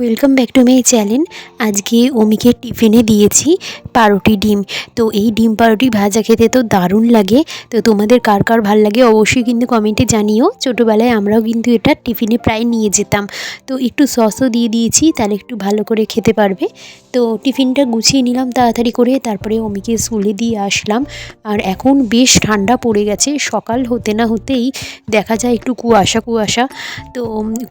Welcome back to my channel আজকে অমিকে টিফিনে দিয়েছি পাউরুটি ডিম। তো এই ডিম পাউরুটি ভাজা খেতে তো দারুণ লাগে। তো তোমাদের কার কার ভালো লাগে অবশ্যই কিন্তু কমেন্টে জানিও। ছোটোবেলায় আমরাও কিন্তু এটা টিফিনে প্রায় নিয়ে যেতাম। তো একটু সসও দিয়ে দিয়েছি, তাহলে একটু ভালো করে খেতে পারবে। তো টিফিনটা গুছিয়ে নিলাম তাড়াতাড়ি করে, তারপরে অমিকে স্কুলে দিয়ে আসলাম। আর এখন বেশ ঠান্ডা পড়ে গেছে, সকাল হতে না হতেই দেখা যায় একটু কুয়াশা কুয়াশা। তো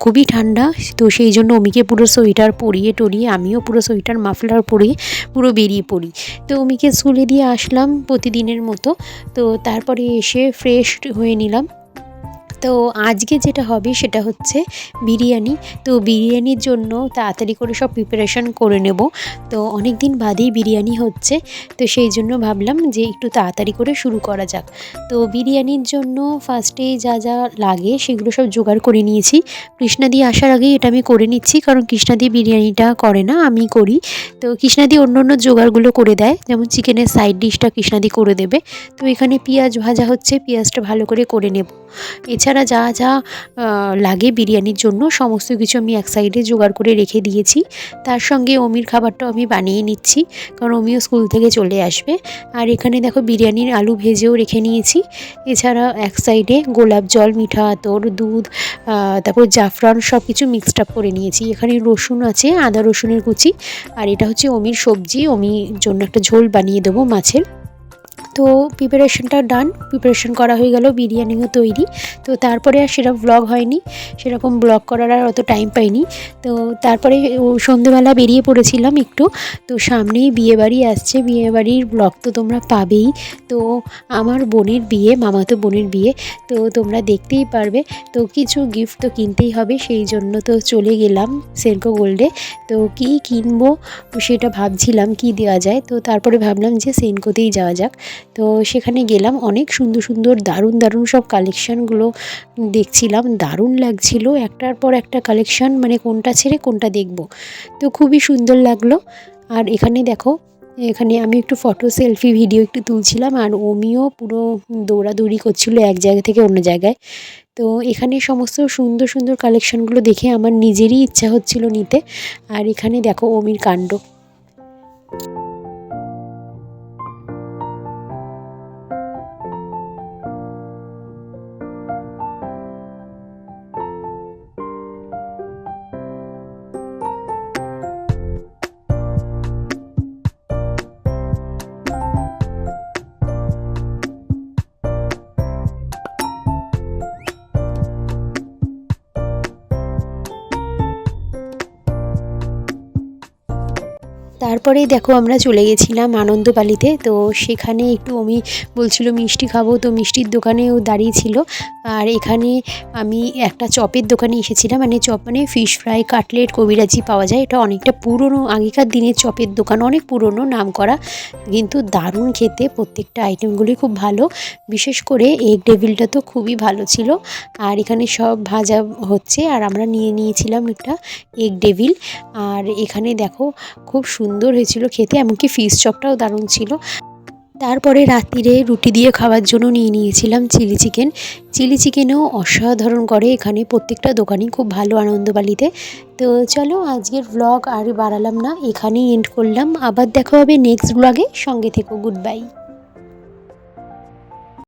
খুবই ঠান্ডা, তো সেই জন্য অমিকে পুরো সোয়েটার পরিয়ে টরিয়ে আমিও পুরো সোয়েটার মাফলার পরিয়ে পুরো বেরিয়ে পড়ি। তো অমিকে স্কুলে দিয়ে আসলাম প্রতিদিনের মতো। তো তারপরে এসে ফ্রেশ হয়ে নিলাম। তো আজকে যেটা হবে সেটা হচ্ছে বিরিয়ানি। তো বিরিয়ানির জন্য তাড়াতাড়ি করে সব প্রিপারেশন করে নেব। তো অনেক দিন বাদেই বিরিয়ানি হচ্ছে, তো সেই জন্য ভাবলাম যে একটু তাড়াতাড়ি করে শুরু করা যাক। তো বিরিয়ানির জন্য ফার্স্টে যা যা লাগে সেগুলো সব জোগাড় করে নিয়েছি। কৃষ্ণাদি আসার আগেই এটা আমি করে নিচ্ছি, কারণ কৃষ্ণাদি বিরিয়ানিটা করে না, আমি করি। তো কৃষ্ণাদি অন্য অন্য জোগাড়গুলো করে দেয়, যেমন চিকেনের সাইড ডিশটা কৃষ্ণাদি করে দেবে। তো এখানে পেঁয়াজ ভাজা হচ্ছে, পেঁয়াজটা ভালো করে করে নেব। এছাড়া যা যা লাগে বিরিয়ানির জন্য, সমস্ত কিছু আমি এক সাইডে জোগাড় করে রেখে দিয়েছি। তার সঙ্গে অমির খাবারটাও আমি বানিয়ে নিচ্ছি, কারণ অমিও স্কুল থেকে চলে আসবে। আর এখানে দেখো বিরিয়ানির আলু ভেজেও রেখে নিয়েছি। এছাড়া এক সাইডে গোলাপ জল, মিঠা আতর, দুধ তারপর জাফরান সব কিছু মিক্সড আপ করে নিয়েছি। এখানে রসুন আছে, আদা রসুনের কুচি, আর এটা হচ্ছে অমির সবজি। অমির জন্য একটা ঝোল বানিয়ে দেবো মাছের। তো প্রিপারেশনটা ডান প্রিপারেশন করা হয়ে গেল, বিরিয়ানিও তৈরি। তো তারপরে আর সেরকম ব্লগ হয়নি, সেরকম ব্লগ করার আর অত টাইম পাইনি। তো তারপরে সন্ধেবেলা বেরিয়ে পড়েছিলাম একটু, তো সামনেই বিয়েবাড়ি আসছে, বিয়েবাড়ির ব্লগ তো তোমরা পাবেই। তো আমার বোনের বিয়ে, মামাতো বোনের বিয়ে, তো তোমরা দেখতেই পারবে। তো কিছু গিফট তো কিনতেই হবে, সেই জন্য তো চলে গেলাম সেনকো গোল্ডে তো কী কিনবো সেটা ভাবছিলাম কি দেওয়া যায়, তো তারপরে ভাবলাম যে সেনকোতেই যাওয়া যাক। তো সেখানে গেলাম, অনেক সুন্দর সুন্দর, দারুণ দারুণ সব কালেকশানগুলো দেখছিলাম। দারুণ লাগছিল, একটার পর একটা কালেকশান মানে কোনটা ছেড়ে কোনটা দেখব। তো খুবই সুন্দর লাগল। আর এখানে দেখো, এখানে আমি একটু ফটো সেলফি ভিডিও একটু তুলছিলাম, আর ওমিও পুরো দৌড়াদৌড়ি করছিল এক জায়গা থেকে অন্য জায়গায়। তো এখানে সমস্ত সুন্দর সুন্দর কালেকশানগুলো দেখে আমার নিজেরই ইচ্ছা হচ্ছিল নিতে। আর এখানে দেখো ওমির কাণ্ড। তারপরে দেখো আমরা চলে গেছিলাম আনন্দবালিতে, তো সেখানে একটু আমি বলছিল মিষ্টি খাব, তো মিষ্টির দোকানেও দাঁড়িয়েছিল আর এখানে আমি একটা চপের দোকানে এসেছিলাম মানে চপ মানে ফিশ ফ্রাই কাটলেট কবিরাজি পাওয়া যায়। এটা অনেকটা পুরনো, আগেকার দিনের চপের দোকান, অনেক পুরনো নাম করা কিন্তু দারুণ খেতে। প্রত্যেকটা আইটেমগুলি খুব ভালো। বিশেষ করে এগ ডেভিলটা তো খুবই ভালো ছিল। আর এখানে সব ভাজা হচ্ছে, আর আমরা নিয়ে নিয়েছিলাম একটা এগ ডেভিল আর এখানে দেখো, খুব সুন্দর হয়েছিল খেতে, এমনকি ফিশ চপটাও দারুণ ছিল। তারপরে রাত্রিরে রুটি দিয়ে খাওয়ার জন্য নিয়ে নিয়েছিলাম চিলি চিকেন। চিলি চিকেনও অসাধারণ করে এখানে। প্রত্যেকটা দোকানই খুব ভালো আনন্দবালিতে। তো চলো আজকের ব্লগ আর বাড়ালাম না, এখানেই এন্ড করলাম। আবার দেখা হবে নেক্সট ব্লগে সঙ্গে থেকো গুড বাই